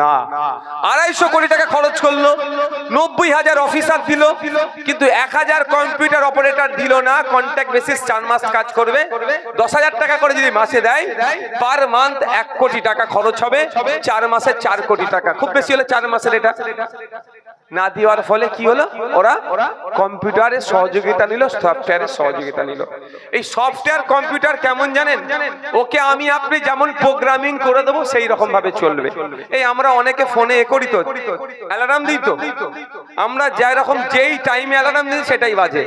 না। আড়াইশো কোটি টাকা খরচ করল, নব্বই হাজার অফিসার দিল, কিন্তু এক হাজার কম্পিউটার অপারেটর দিল না কন্ট্যাক্ট বেসিস চার মাস কাজ করবে। দশ হাজার টাকা করে যদি মাসে দেয় পার মান্থ এক কোটি টাকা খরচ হবে, চার মাসে চার কোটি টাকা। খুব বেশি হলে চার মাসের এটা। না দেওয়ার ফলে কি হলো? ওরা কম্পিউটারের সহযোগিতা নিল সফটওয়্যারের সহযোগিতা নিল। এই সফটওয়্যার কম্পিউটার কেমন জানেন? ওকে আমি আপনি যেমন প্রোগ্রামিং করে দেবো সেই রকম ভাবে চলবে। এই আমরা অনেকে ফোনে এ করি তো। অ্যালার্ম দিই তো। আমরা যাই রকম যেই টাইমে অ্যালার্ম দিই, সেটাই বাজে।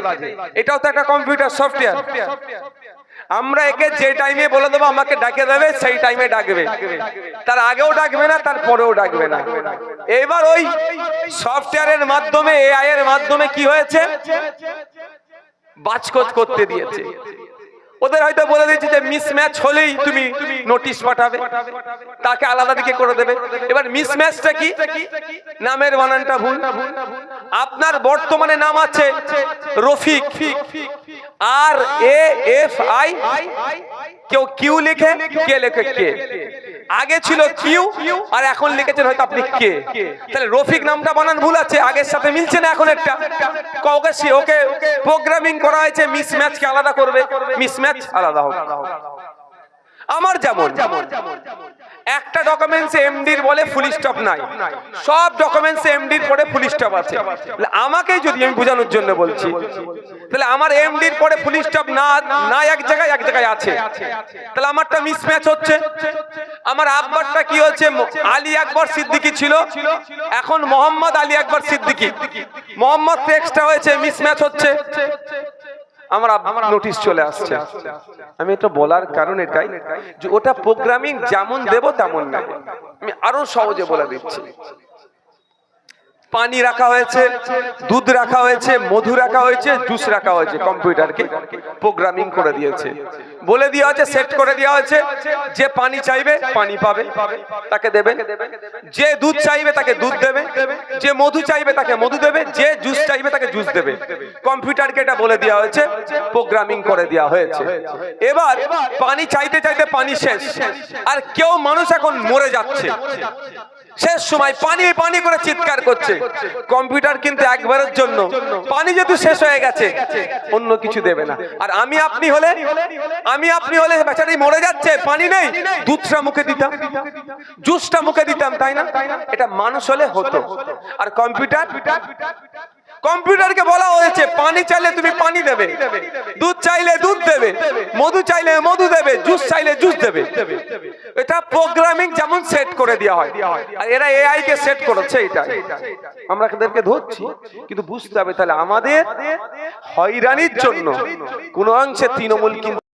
এটাও তো একটা কম্পিউটার সফটওয়্যার আমরা একে যে টাইমে বলে দেবো আমাকে ডাকে দেবে সেই টাইমে ডাকবে। তার আগেও ডাকবে না তার পরেও ডাকবে না। এবার ওই সফটওয়্যারের মাধ্যমে এআই এর মাধ্যমে কি হয়েছে? বাজকোচ করতে দিয়েছে। ওদের হয়তো বলে দিয়েছে যে মিসম্যাচ হলেই তুমি নোটিশ পাঠাবে। তাকে আলাদা দিকে করে দেবে। এবার মিসম্যাচটা কি? নামের বানানটা ভুল। আপনার বর্তমানে নাম আছে Rafiq. R A F I কেউ কিউ লিখে কে লেখে কে আগে ছিল কিউ আর এখন লিখেছেন হয়তো আপনি কে তাহলে রফিক নামটা বানান ভুল আছে আগের সাথে মিলছে না এখন একটা। কাউকে ওকে প্রোগ্রামিং করা হয়েছে মিসম্যাচকে আলাদা করবে মিসম্যাচ আলাদা হবে। আমার যেমন। একটা ডকুমেন্টস এমডির বলে ফুল স্টপ নাই। সব ডকুমেন্টস এমডির পরে ফুল স্টপ আছে। আমাকেই যদি আমি বোঝানোর জন্য বলছি, তাহলে আমার এমডির পরে ফুল স্টপ না না এক জায়গায় এক জায়গায় আছে। তাহলে আমারটা মিসম্যাচ হচ্ছে। আমার আব্বারটা কি হচ্ছে? আলী আকবর সিদ্দিকি ছিল। এখন মোহাম্মদ আলী আকবর সিদ্দিকি। মোহাম্মদ টেক্সটটা হয়েছে মিসম্যাচ হচ্ছে। আমার আমার নোটিশ চলে আসছে। আমি এটা বলার কারণ এটাই যে ওটা প্রোগ্রামিং যেমন দেব তেমন নেব। আমি আরও সহজে বলে দিচ্ছি। পানি রাখা হয়েছে, দুধ রাখা হয়েছে, মধু রাখা হয়েছে, জুস রাখা হয়েছে, কম্পিউটারকে প্রোগ্রামিং করে দিয়েছে। বলে দেওয়া হয়েছে সেট করে দেওয়া হয়েছে যে পানি চাইবে, পানি পাবে, তাকে দেবে। যে দুধ চাইবে, তাকে দুধ দেবে। যে মধু চাইবে, তাকে মধু দেবে। যে জুস চাইবে, তাকে জুস দেবে। কম্পিউটারকে এটা বলে দেওয়া হয়েছে, প্রোগ্রামিং করে দেওয়া হয়েছে। এবার পানি চাইতে চাইতে পানি শেষ। আর কেউ মানুষ এখন মরে যাচ্ছে। শেষ সময় পানি পানি করে চিৎকার করছে। কম্পিউটার কিন্তু একবারের জন্য। পানি যেহেতু শেষ হয়ে গেছে, অন্য কিছু দেবে না। আর আমি আপনি হলে, আমি আপনি হলে বেচারি মরে যাচ্ছে, পানি নেই। দুধটা মুখে দিতাম, জুসটা মুখে দিতাম, তাই না? এটা মানুষ হলে হতো। আর কম্পিউটার, কম্পিউটারকে বলা হয়েছে, পানি চাইলে তুমি পানি দেবে। দুধ চাইলে দুধ দেবে, মধু চাইলে মধু দেবে, জুস চাইলে জুস দেবে। এটা প্রোগ্রামিং যেমন সেট করে দেওয়া হয়। আর এরা এআই কে সেট করেছে এটা আমরা এদেরকে ধরছি, কিন্তু বুঝতে হবে তাহলে আমাদের হয়রানির জন্য কোন অংশে তৃণমূল কিন্তু